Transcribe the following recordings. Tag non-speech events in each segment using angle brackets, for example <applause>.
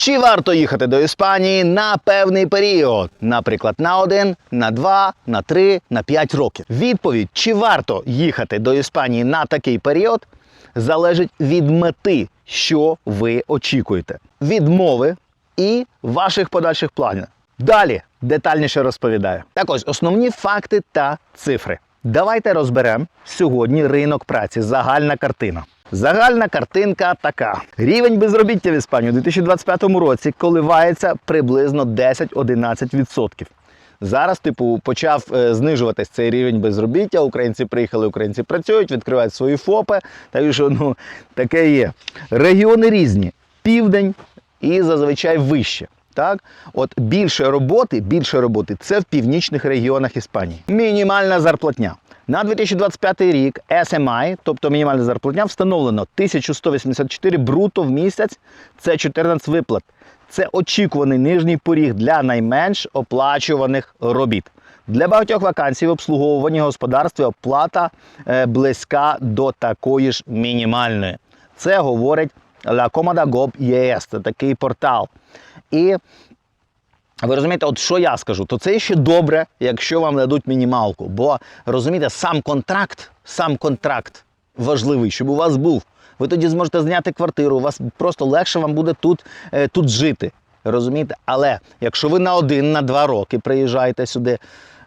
Чи варто їхати до Іспанії на певний період, наприклад, на один, на два, на три, на п'ять років? Відповідь, чи варто їхати до Іспанії на такий період, залежить від мети, що ви очікуєте, від мови і ваших подальших планів. Далі детальніше розповідаю. Так ось основні факти та цифри. Давайте розберемо сьогодні ринок праці. Загальна картина. Загальна картинка така: рівень безробіття в Іспанії у 2025 році коливається приблизно 10-11%. Зараз, типу, почав е, знижуватись цей рівень безробіття. Українці приїхали, українці працюють, відкривають свої ФОПи. Так що ну таке є. Регіони різні: південь і зазвичай вище. Так, от більше роботи, більше роботи це в північних регіонах Іспанії. Мінімальна зарплатня. На 2025 рік SMI, тобто мінімальна зарплатня, встановлено 1184 бруто в місяць. Це 14 виплат. Це очікуваний нижній поріг для найменш оплачуваних робіт. Для багатьох вакансій в обслуговуванні господарства оплата е, близька до такої ж мінімальної. Це говорить La Comoda Gob ES, це такий портал. І ви розумієте, от що я скажу, то це ще добре, якщо вам дадуть мінімалку. Бо розумієте, сам контракт, сам контракт важливий, щоб у вас був. Ви тоді зможете зняти квартиру, у вас просто легше вам буде тут, е, тут жити. Розумієте? Але якщо ви на один, на два роки приїжджаєте сюди,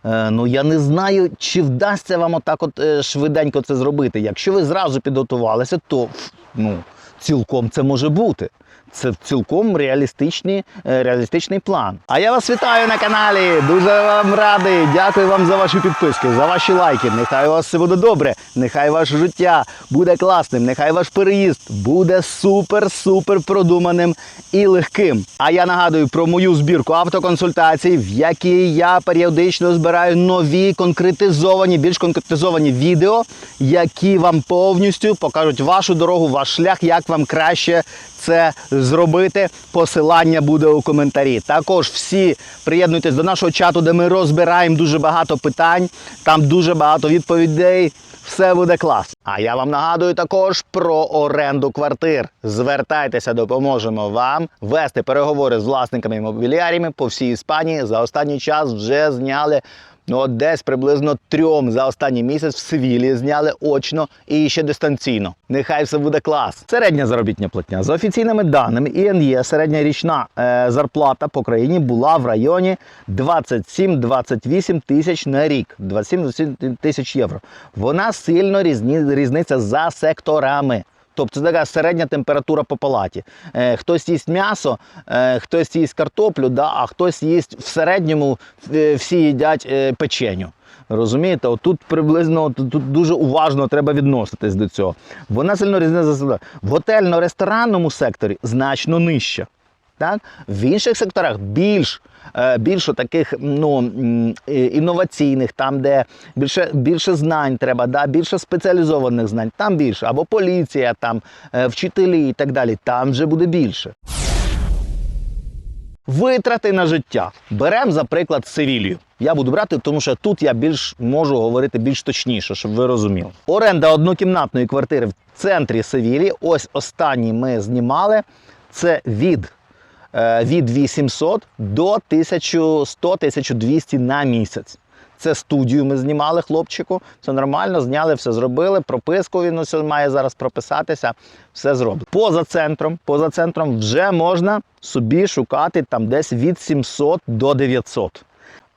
е, ну я не знаю, чи вдасться вам отак от е, швиденько це зробити. Якщо ви зразу підготувалися, то ну, цілком це може бути. Це цілком реалістичний, е, реалістичний план. А я вас вітаю на каналі. Дуже вам радий. Дякую вам за ваші підписки, за ваші лайки. Нехай у вас все буде добре. Нехай ваше життя буде класним. Нехай ваш переїзд буде супер-супер продуманим і легким. А я нагадую про мою збірку автоконсультацій, в якій я періодично збираю нові конкретизовані, більш конкретизовані відео, які вам повністю покажуть вашу дорогу, ваш шлях, як вам краще це зробити. Посилання буде у коментарі. Також всі приєднуйтесь до нашого чату, де ми розбираємо дуже багато питань. Там дуже багато відповідей. Все буде клас. А я вам нагадую також про оренду квартир. Звертайтеся, допоможемо вам вести переговори з власниками і мобіліаріями по всій Іспанії. За останній час вже зняли от десь приблизно трьом за останній місяць в Севілі зняли очно і ще дистанційно. Нехай все буде клас. Середня заробітня платня. За офіційними даними ІНЄ, середня річна е, зарплата по країні була в районі 27-28 тисяч на рік. 27-27 тисяч євро. Вона сильно різні, різниця за секторами. Тобто це така середня температура по палаті. Е, хтось їсть м'ясо, е, хтось їсть картоплю, да, а хтось їсть в середньому е, всі їдять е, печеню. Розумієте, отут приблизно тут тут дуже уважно треба відноситись до цього. Вона сильно різне за. В готельно-ресторанному секторі значно нижча. Так? В інших секторах більш, е, більше таких ну, е, інноваційних, там, де більше, більше знань треба, да? більше спеціалізованих знань, там більше. Або поліція, там, е, вчителі і так далі, там вже буде більше. Витрати на життя. Беремо, за приклад, Севілью. Я буду брати, тому що тут я більш можу говорити більш точніше, щоб ви розуміли. Оренда однокімнатної квартири в центрі Севілії. Ось останній ми знімали. Це від, від 800 до 1100-1200 на місяць. Це студію ми знімали хлопчику. Все нормально, зняли, все зробили. Прописку він ось має зараз прописатися. Все зробить. Поза центром, поза центром вже можна собі шукати там десь від 700 до 900.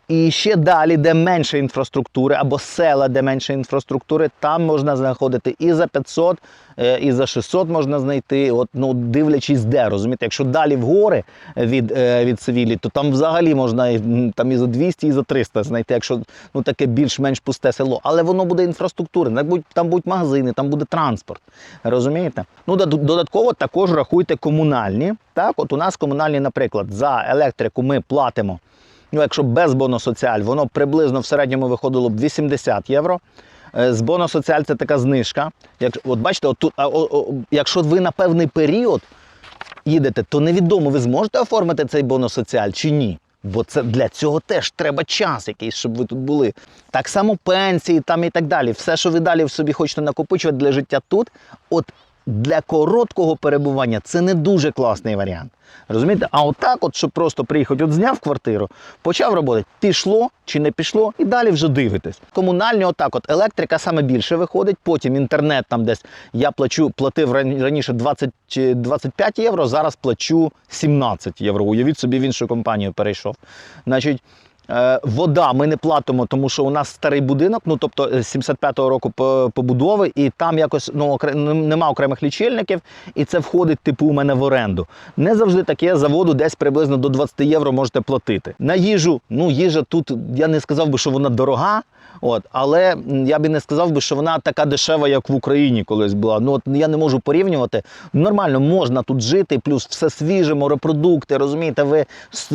І ще далі, де менше інфраструктури, або села, де менше інфраструктури, там можна знаходити і за 500, е, і за 600 можна знайти, от, ну, дивлячись де, розумієте, якщо далі в гори від, е, від Севілі, то там взагалі можна там і за 200, і за 300 знайти, якщо ну, таке більш-менш пусте село. Але воно буде інфраструктурне, там будуть, магазини, там буде транспорт. Розумієте? Ну, додатково також рахуйте комунальні. Так, от у нас комунальні, наприклад, за електрику ми платимо ну, якщо без бонусоціаль, воно приблизно в середньому виходило б 80 євро. Е, З бонусоціаль це така знижка. Як, от бачите, от тут, а, о, о, якщо ви на певний період їдете, то невідомо, ви зможете оформити цей бонусоціаль чи ні. Бо це для цього теж треба час якийсь, щоб ви тут були. Так само пенсії там і так далі. Все, що ви далі в собі хочете накопичувати для життя тут, от для короткого перебування це не дуже класний варіант. Розумієте? А отак, от, щоб просто приїхати, от зняв квартиру, почав роботи, пішло чи не пішло, і далі вже дивитесь. Комунальні, отак, от електрика саме більше виходить, потім інтернет там десь я плачу, платив ран- раніше 20 чи 25 євро, зараз плачу 17 євро. Уявіть собі, в іншу компанію перейшов. Значить, Вода ми не платимо, тому що у нас старий будинок, ну тобто е, 75-го року по- побудови, і там якось ну, нема окремих лічильників, і це входить типу у мене в оренду. Не завжди таке за воду десь приблизно до 20 євро можете платити. На їжу, ну їжа тут я не сказав би, що вона дорога. От, але я би не сказав би, що вона така дешева, як в Україні колись була. Ну от я не можу порівнювати. Нормально можна тут жити, плюс все свіже, морепродукти. Розумієте, ви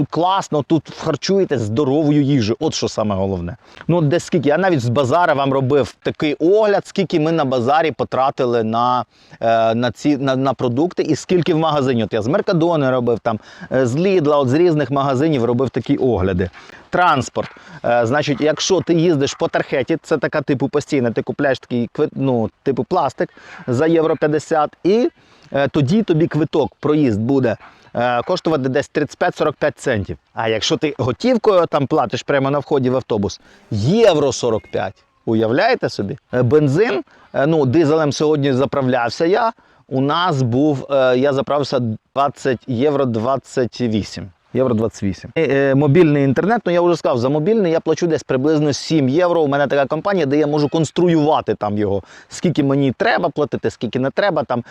класно тут харчуєтесь здоровою їжею. От що саме головне. Ну от десь скільки я навіть з базара вам робив такий огляд, скільки ми на базарі потратили на, е, на ці на, на продукти, і скільки в магазині. От я з Меркадони робив там, е, з Лідла, от з різних магазинів робив такі огляди. Транспорт. Е, значить, якщо ти їздиш по тархеті, це така типу постійна, ти купляєш такий ну, типу пластик за євро 50, і е, тоді тобі квиток, проїзд буде е, коштувати десь 35-45 центів. А якщо ти готівкою там платиш прямо на вході в автобус, євро 45. Уявляєте собі? Бензин, ну, дизелем сьогодні заправлявся я. У нас був, я заправився 20 євро 28. Євро 28. Е, е, Мобільний інтернет, ну я вже сказав, за мобільний я плачу десь приблизно 7 євро. У мене така компанія, де я можу конструювати там його, скільки мені треба платити, скільки не треба. Там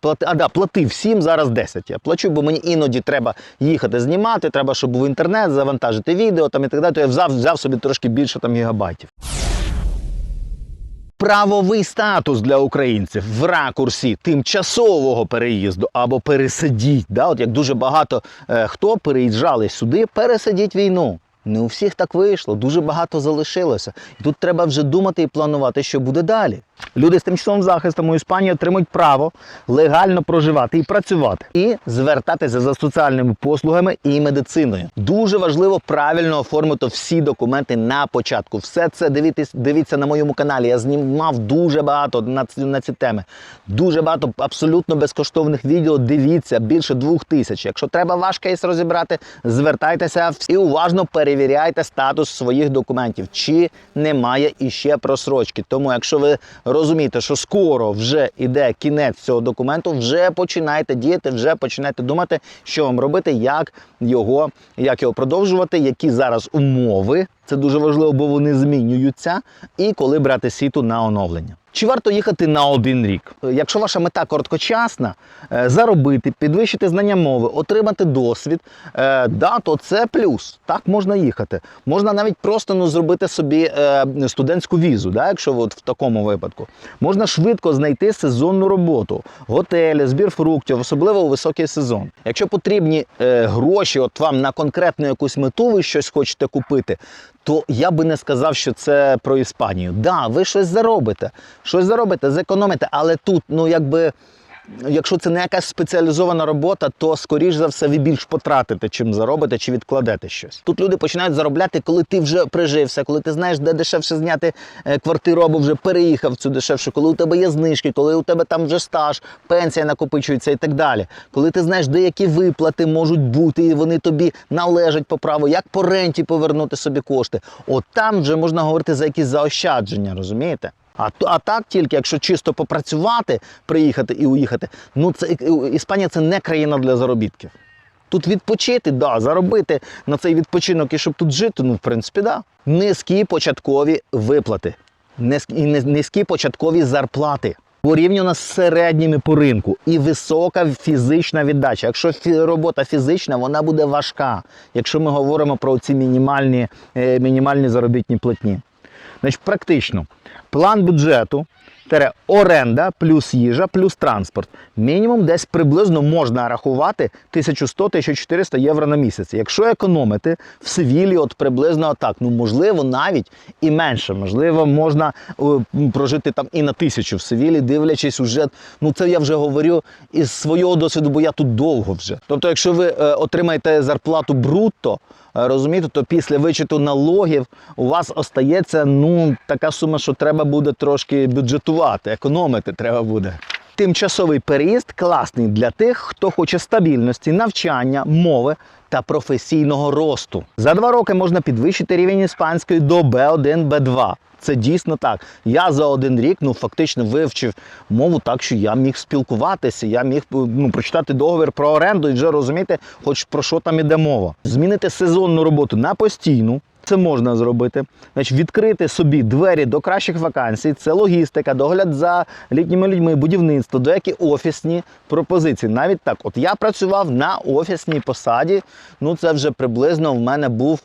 плати, а да, платив 7, зараз 10 я плачу, бо мені іноді треба їхати знімати, треба, щоб був інтернет, завантажити відео там і так далі. То я взяв, взяв собі трошки більше там гігабайтів. Правовий статус для українців в ракурсі тимчасового переїзду або пересидіть. Да? От як дуже багато е, хто переїжджали сюди, пересидіть війну. Не у всіх так вийшло, дуже багато залишилося. І тут треба вже думати і планувати, що буде далі. Люди з тимчасовим захистом у Іспанії отримують право легально проживати і працювати, і звертатися за соціальними послугами і медициною. Дуже важливо правильно оформити всі документи на початку. Все це дивіться, дивіться на моєму каналі. Я знімав дуже багато на ці, на ці теми. Дуже багато абсолютно безкоштовних відео. Дивіться більше двох тисяч. Якщо треба ваш кейс розібрати, звертайтеся і уважно перевіряйте статус своїх документів, чи немає іще просрочки. Тому, якщо ви розумієте, що скоро вже іде кінець цього документу, вже починайте діяти, вже починайте думати, що вам робити, як його, як його продовжувати, які зараз умови. Це дуже важливо, бо вони змінюються. І коли брати сіту на оновлення. Чи варто їхати на один рік? Якщо ваша мета короткочасна, е, заробити, підвищити знання мови, отримати досвід, е, да, то це плюс. Так можна їхати. Можна навіть просто ну, зробити собі е, студентську візу, да, якщо от в такому випадку. Можна швидко знайти сезонну роботу, готелі, збір фруктів, особливо у високий сезон. Якщо потрібні гроші, от вам на конкретну якусь мету, ви щось хочете купити, то я би не сказав, що це про Іспанію. Да, ви щось заробите, щось заробите, зекономите, але тут, ну якби. Якщо це не якась спеціалізована робота, то скоріш за все ви більш потратите, чим заробите чи відкладете щось. Тут люди починають заробляти, коли ти вже прижився, коли ти знаєш, де дешевше зняти е, квартиру або вже переїхав цю дешевшу, коли у тебе є знижки, коли у тебе там вже стаж, пенсія накопичується і так далі. Коли ти знаєш, де які виплати можуть бути, і вони тобі належать по праву, як по ренті повернути собі кошти. От там вже можна говорити за якісь заощадження, розумієте? А, а так тільки, якщо чисто попрацювати, приїхати і уїхати, ну це Іспанія це не країна для заробітків. Тут відпочити, да, заробити на цей відпочинок і щоб тут жити, ну в принципі, да. Низькі початкові виплати, низькі, низькі початкові зарплати. Порівняно з середніми по ринку і висока фізична віддача. Якщо робота фізична, вона буде важка. Якщо ми говоримо про ці мінімальні, е, мінімальні заробітні платні. Значить, практично, план бюджету, тере оренда, плюс їжа, плюс транспорт. Мінімум десь приблизно можна рахувати 1100-1400 євро на місяць. Якщо економити в Севілі, от приблизно так, ну можливо, навіть і менше. Можливо, можна е, прожити там і на тисячу в Севілі, дивлячись уже. Ну це я вже говорю із свого досвіду, бо я тут довго вже. Тобто, якщо ви е, отримаєте зарплату брутто, Розумієте, то після вичету налогів у вас остається ну така сума, що треба буде трошки бюджетувати, економити треба буде. Тимчасовий переїзд класний для тих, хто хоче стабільності, навчання, мови та професійного росту. За два роки можна підвищити рівень іспанської до B1, B2. Це дійсно так. Я за один рік ну фактично вивчив мову так, що я міг спілкуватися, я міг ну, прочитати договір про оренду і вже розуміти, хоч про що там іде мова. Змінити сезонну роботу на постійну. Це можна зробити. Значить, відкрити собі двері до кращих вакансій. Це логістика, догляд за літніми людьми, будівництво, деякі офісні пропозиції. Навіть так, от я працював на офісній посаді. Ну, це вже приблизно в мене був.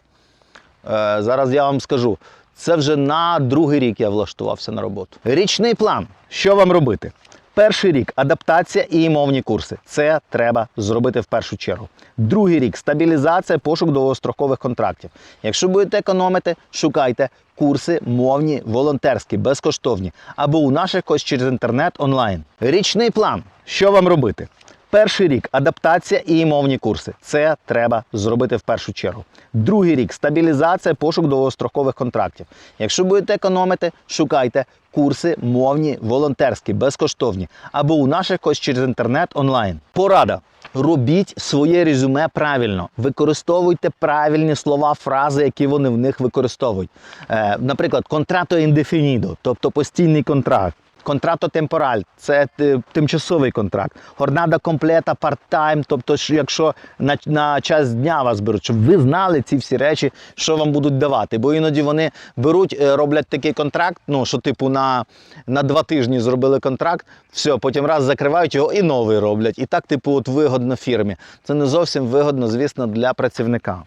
Е, зараз я вам скажу. Це вже на другий рік я влаштувався на роботу. Річний план. Що вам робити? Перший рік адаптація і мовні курси. Це треба зробити в першу чергу. Другий рік стабілізація, пошук довгострокових контрактів. Якщо будете економити, шукайте курси мовні, волонтерські, безкоштовні або у наших когось через інтернет онлайн. Річний план. Що вам робити? Перший рік адаптація і мовні курси. Це треба зробити в першу чергу. Другий рік стабілізація, пошук довгострокових контрактів. Якщо будете економити, шукайте курси мовні, волонтерські, безкоштовні або у наших когось через інтернет онлайн. Порада. Робіть своє резюме правильно, використовуйте правильні слова, фрази, які вони в них використовують. Е, наприклад, контрато індефінідо, тобто постійний контракт. Контрато темпораль це е, тимчасовий контракт. Горнада комплета парт-тайм, тобто, що якщо на, на час дня вас беруть, щоб ви знали ці всі речі, що вам будуть давати. Бо іноді вони беруть, е, роблять такий контракт, ну що типу на, на два тижні зробили контракт, все, потім раз закривають його і новий роблять. І так, типу, от вигодно фірмі. Це не зовсім вигодно, звісно, для працівника.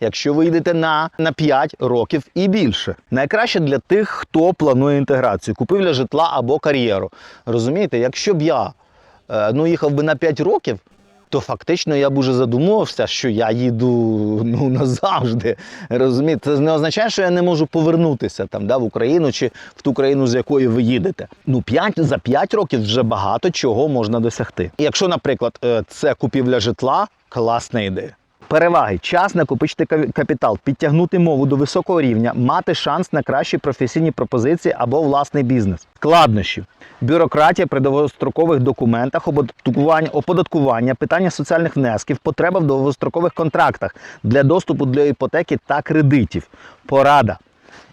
Якщо ви йдете на, на 5 років і більше. Найкраще для тих, хто планує інтеграцію, купівля житла або кар'єру. Розумієте, якщо б я е, ну, їхав би на 5 років, то фактично я б уже задумувався, що я їду ну, <laughs> назавжди. Розумієте, це не означає, що я не можу повернутися там, да, в Україну чи в ту країну, з якої ви їдете. Ну, 5, за 5 років вже багато чого можна досягти. Якщо, наприклад, е, це купівля житла, класна ідея. Переваги: час накопичити капітал, підтягнути мову до високого рівня, мати шанс на кращі професійні пропозиції або власний бізнес. Складнощі: бюрократія при довгострокових документах, оподаткування, питання соціальних внесків, потреба в довгострокових контрактах для доступу для іпотеки та кредитів. Порада.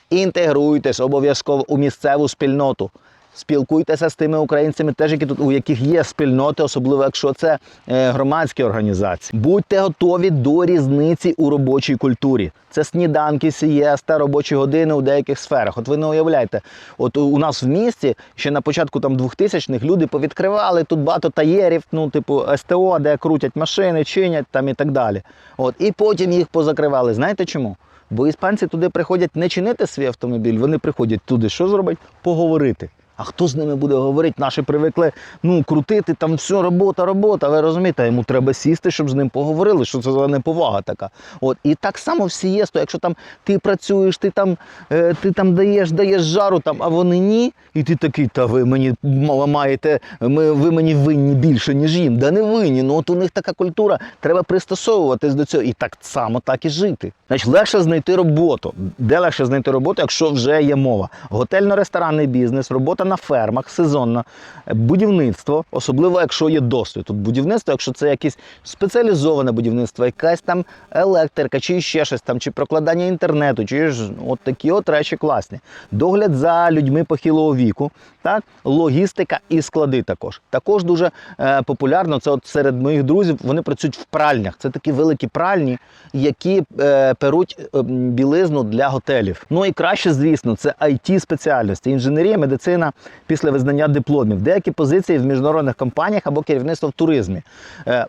Інтегруйтесь обов'язково у місцеву спільноту. Спілкуйтеся з тими українцями, теж які тут у яких є спільноти, особливо якщо це е, громадські організації. Будьте готові до різниці у робочій культурі. Це сніданки, сієста, робочі години у деяких сферах. От ви не уявляєте, от у нас в місті ще на початку там 2000-х люди повідкривали тут багато таєрів, ну типу СТО, де крутять машини, чинять там і так далі. От і потім їх позакривали. Знаєте чому? Бо іспанці туди приходять не чинити свій автомобіль, вони приходять туди, що зробить? Поговорити. А хто з ними буде говорити? Наші привикли ну, крутити там все, робота, робота. Ви розумієте, йому треба сісти, щоб з ним поговорили, що це за неповага така. От. І так само в сієсту, якщо там ти працюєш, ти там, е, ти там даєш, даєш жару, там, а вони ні, і ти такий, та ви мені м- маєте, ми, ви мені винні більше, ніж їм. Да не винні. Ну от у них така культура, треба пристосовуватись до цього. І так само так і жити. Значить, легше знайти роботу. Де легше знайти роботу, якщо вже є мова? Готельно-ресторанний бізнес, робота на фермах, сезонна, будівництво, особливо якщо є досвід. Тут будівництво, якщо це якесь спеціалізоване будівництво, якась там електрика, чи ще щось там, чи прокладання інтернету, чи ж от такі от речі класні. Догляд за людьми похилого віку, так, логістика і склади також. Також дуже е, популярно. Це от серед моїх друзів вони працюють в пральнях. Це такі великі пральні, які е, перуть е, білизну для готелів. Ну і краще, звісно, це it спеціальності, інженерія, медицина після визнання дипломів. Деякі позиції в міжнародних компаніях або керівництво в туризмі. Е,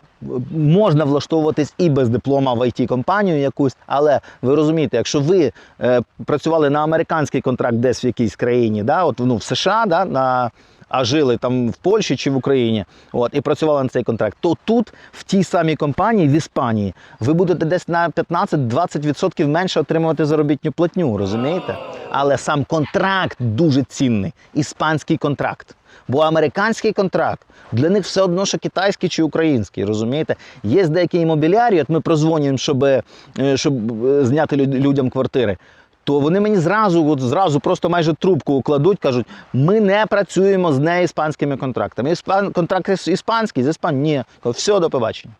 можна влаштовуватись і без диплома в it компанію якусь, але ви розумієте, якщо ви е, працювали на американський контракт десь в якійсь країні, да, от ну в США, да, на а жили там в Польщі чи в Україні, от і працювали на цей контракт, то тут, в тій самій компанії, в Іспанії, ви будете десь на 15-20% менше отримувати заробітну платню, розумієте? Але сам контракт дуже цінний, іспанський контракт. Бо американський контракт для них все одно, що китайський чи український, розумієте? Є деякі імобілярі, от ми прозвонюємо, щоб, е, щоб е, зняти людям квартири. То вони мені зразу, от зразу просто майже трубку укладуть, кажуть, ми не працюємо з неіспанськими контрактами. Іспан, контракт іс- іспанський з іспан... Ні, все, до побачення.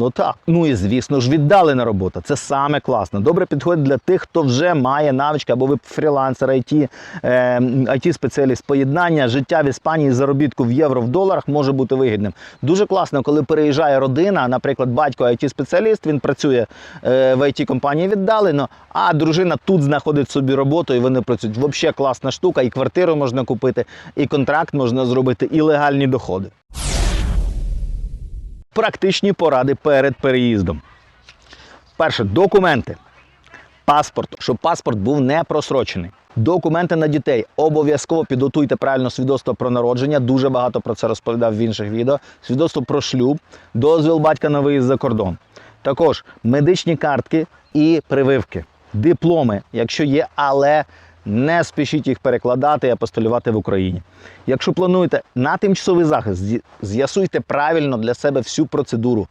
Ну так. Ну і звісно ж, віддалена робота. Це саме класно. Добре підходить для тих, хто вже має навички, або ви фрілансер, IT, it спеціаліст Поєднання життя в Іспанії заробітку в євро в доларах може бути вигідним. Дуже класно, коли переїжджає родина, наприклад, батько it спеціаліст він працює е, в it компанії віддалено, а дружина тут знаходить собі роботу і вони працюють. Взагалі класна штука, і квартиру можна купити, і контракт можна зробити, і легальні доходи. Практичні поради перед переїздом. Перше, документи. Паспорт, щоб паспорт був не просрочений. Документи на дітей. Обов'язково підготуйте правильно свідоцтво про народження. Дуже багато про це розповідав в інших відео. Свідоцтво про шлюб, дозвіл батька на виїзд за кордон. Також медичні картки і прививки, дипломи, якщо є, але не спішіть їх перекладати і апостолювати в Україні. Якщо плануєте на тимчасовий захист, з'ясуйте правильно для себе всю процедуру.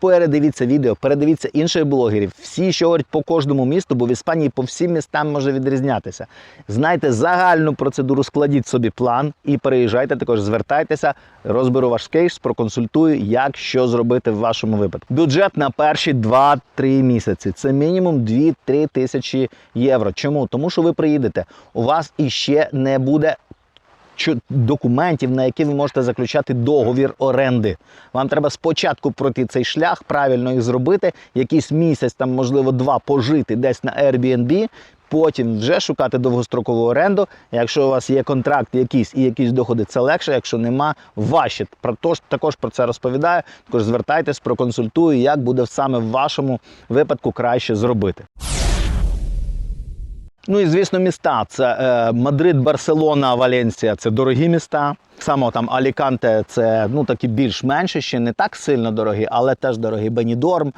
Передивіться відео, передивіться інших блогерів. Всі, що говорять по кожному місту, бо в Іспанії по всім містам може відрізнятися. Знайте загальну процедуру, складіть собі план і переїжджайте. Також звертайтеся, розберу ваш кейс, проконсультую, як що зробити в вашому випадку. Бюджет на перші 2-3 місяці. Це мінімум 2-3 тисячі євро. Чому? Тому що ви приїдете, у вас іще не буде документів, на які ви можете заключати договір оренди. Вам треба спочатку пройти цей шлях, правильно їх зробити, якийсь місяць, там, можливо, два пожити десь на Airbnb, потім вже шукати довгострокову оренду. Якщо у вас є контракт якийсь і якісь доходи, це легше. Якщо нема, важче. Про то також про це розповідаю. Також звертайтесь, проконсультую, як буде саме в вашому випадку краще зробити. Ну і звісно, міста. Це е, Мадрид, Барселона, Валенсія це дорогі міста. Само там Аліканте це ну такі більш менші, ще не так сильно дорогі, але теж дорогі. Бенідорм,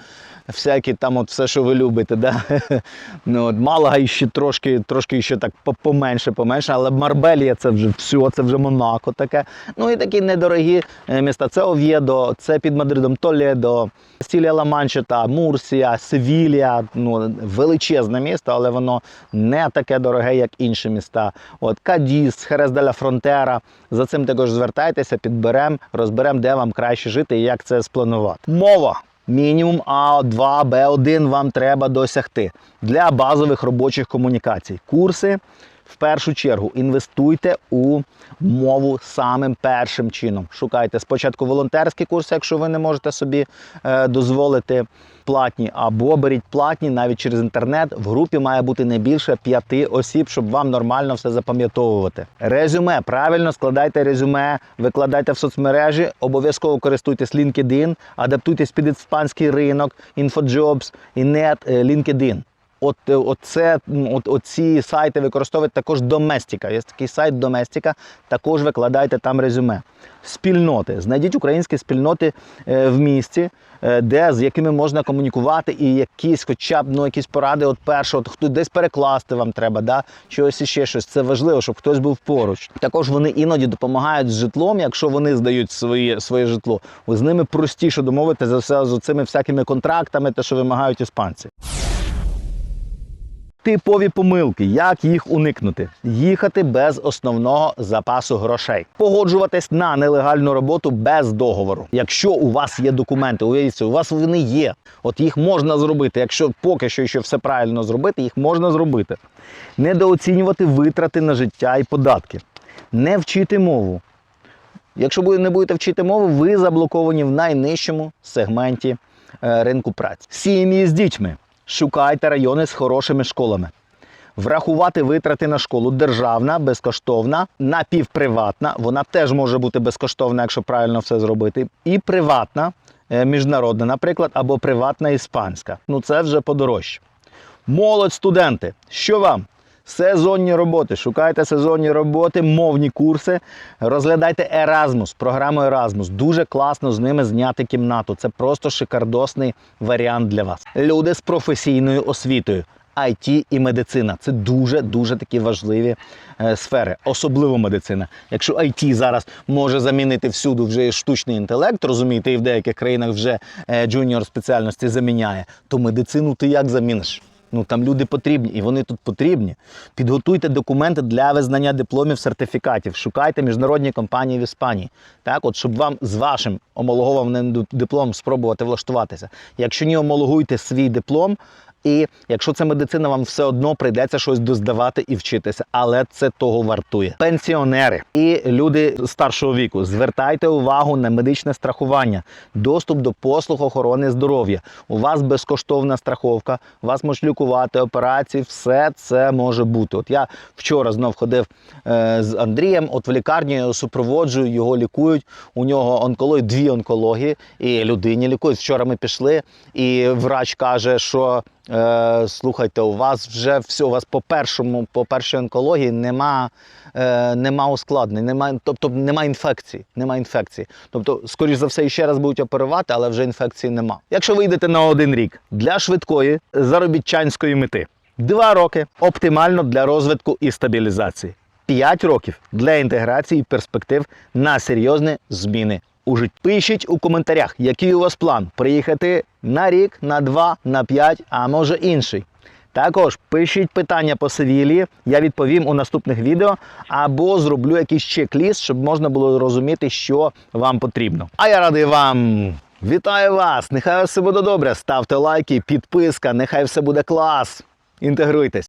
всякі там, от все, що ви любите. Да? <laughs> ну, от Малага ще трошки, трошки ще так поменше, поменше, але Марбелія це вже все, це вже Монако таке. Ну і такі недорогі е, міста. Це Ов'єдо, це під Мадридом Толедо, Стілія Ла-Манчета, Мурсія, Севілія. Ну, величезне місто, але воно не таке дороге, як інші міста. От Кадіс, Херес де ла Фронтера. За цим також звертайтеся, підберемо, розберемо, де вам краще жити і як це спланувати. Мова. Мінімум А2, Б1 вам треба досягти для базових робочих комунікацій. Курси в першу чергу інвестуйте у мову самим першим чином. Шукайте спочатку волонтерські курси, якщо ви не можете собі е, дозволити платні, або беріть платні навіть через інтернет. В групі має бути не більше п'яти осіб, щоб вам нормально все запам'ятовувати. Резюме. Правильно складайте резюме, викладайте в соцмережі, обов'язково користуйтесь LinkedIn, адаптуйтесь під іспанський ринок, InfoJobs, е, LinkedIn. От, е, от це, м, от, от ці сайти використовують також Доместіка. Є такий сайт Доместіка, також викладайте там резюме. Спільноти. Знайдіть українські спільноти е, в місті, е, де, з якими можна комунікувати, і якісь, хоча б ну, якісь поради, от перше, от хто десь перекласти вам треба, да? чогось іще щось. Це важливо, щоб хтось був поруч. Також вони іноді допомагають з житлом, якщо вони здають своє, своє житло. Ви з ними простіше домовитися за все з цими всякими контрактами, те, що вимагають іспанці. Типові помилки, як їх уникнути? Їхати без основного запасу грошей, погоджуватись на нелегальну роботу без договору. Якщо у вас є документи, уявіться, у вас вони є. От їх можна зробити. Якщо поки що ще все правильно зробити, їх можна зробити. Недооцінювати витрати на життя і податки, не вчити мову. Якщо не будете вчити мову, ви заблоковані в найнижчому сегменті е, ринку праці. Сім'ї з дітьми. Шукайте райони з хорошими школами. Врахувати витрати на школу державна, безкоштовна, напівприватна. Вона теж може бути безкоштовна, якщо правильно все зробити. І приватна, е, міжнародна, наприклад, або приватна іспанська. Ну це вже подорожче. Молодь, студенти, що вам? Сезонні роботи. Шукайте сезонні роботи, мовні курси. Розглядайте Erasmus, програму Erasmus. Дуже класно з ними зняти кімнату. Це просто шикардосний варіант для вас. Люди з професійною освітою. IT і медицина це дуже дуже такі важливі е, сфери, особливо медицина. Якщо IT зараз може замінити всюди вже штучний інтелект, розумієте, і в деяких країнах вже е, джуніор спеціальності заміняє, то медицину ти як заміниш? Ну там люди потрібні, і вони тут потрібні. Підготуйте документи для визнання дипломів, сертифікатів. Шукайте міжнародні компанії в Іспанії. Так, от щоб вам з вашим омологованим дипломом спробувати влаштуватися. Якщо ні, омологуйте свій диплом. І якщо це медицина, вам все одно прийдеться щось доздавати і вчитися, але це того вартує. Пенсіонери і люди старшого віку, звертайте увагу на медичне страхування, доступ до послуг охорони здоров'я. У вас безкоштовна страховка, вас можуть лікувати, операції, все це може бути. От я вчора знов ходив е, з Андрієм, от в лікарні супроводжую, його лікують. У нього онкологія, дві онкології, і людині лікують. Вчора ми пішли, і врач каже, що. Е, слухайте, у вас вже все, у вас по першому, по першій онкології нема, е, нема ускладнень, нема, тобто нема інфекції. Нема інфекції. Тобто, скоріш за все, ще раз будуть оперувати, але вже інфекції нема. Якщо ви йдете на один рік для швидкої заробітчанської мети, два роки оптимально для розвитку і стабілізації. 5 років для інтеграції перспектив на серйозні зміни у житті. Пишіть у коментарях, який у вас план приїхати на рік, на два, на п'ять, а може інший. Також пишіть питання по Севілії, я відповім у наступних відео, або зроблю якийсь чек-ліст, щоб можна було розуміти, що вам потрібно. А я радий вам. Вітаю вас! Нехай все буде добре. Ставте лайки, підписка, нехай все буде клас. Інтегруйтесь.